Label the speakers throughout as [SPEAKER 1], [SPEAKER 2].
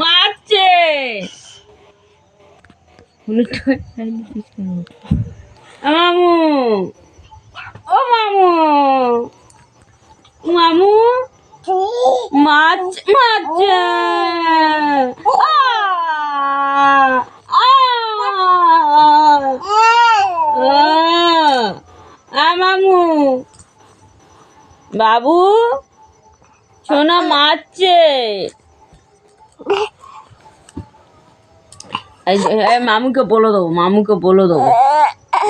[SPEAKER 1] মারছে। মামু। ও মামু। মামু। মাছ মারছে। মামু। বাবু সোনা মারছে। মামুকে বলে দেবো মামুকে বলে দেবো।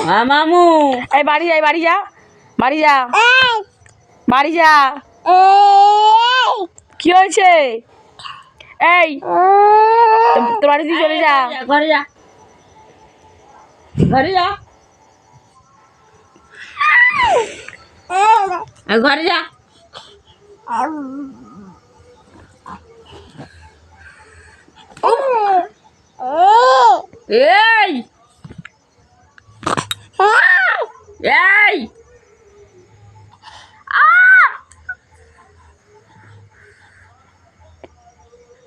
[SPEAKER 1] হ্যাঁ মামু।
[SPEAKER 2] এই বাড়ি যা বাড়ি যা বাড়ি যা। বাড়ি যা। কি হয়েছে? এই তো- তোর বাড়ি চলে যা।
[SPEAKER 1] ঘরে যা ঘরে যা। ঘরে যা। এই! এই!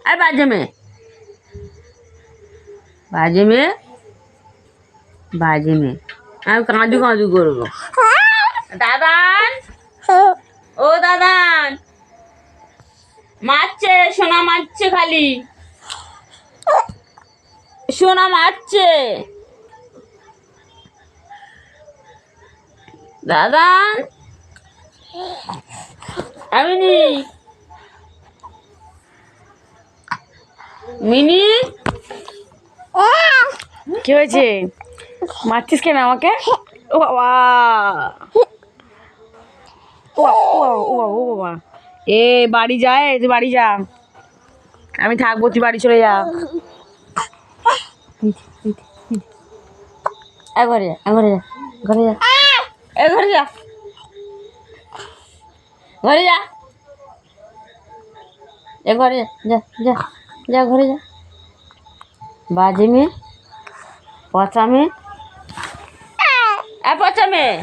[SPEAKER 1] এই বাজে মেয়ে। বাজে মেয়ে? বাজে মেয়ে। আমি কাঁদু কাঁদু করব। দাদান! ও দাদান! মারছে, সোনা মারছে খালি। সোনা মারছে। দাদা আমি মিনি
[SPEAKER 2] কি হয়েছে? মারছিস কেন আমাকে? বাবা। ও ও ও বাবা, এ বাড়ি যায় তুই বাড়ি যা। আমি থাকব তুই বাড়ি চলে যা।
[SPEAKER 1] ঘরে যা এ ঘরে যা ঘরে যা। এ ঘরে যা। ঘরে যা। এ ঘরে যা যা যা যা ঘরে যা। বাজে মেয়ে পচা মেয়ে। পচা মেয়ে।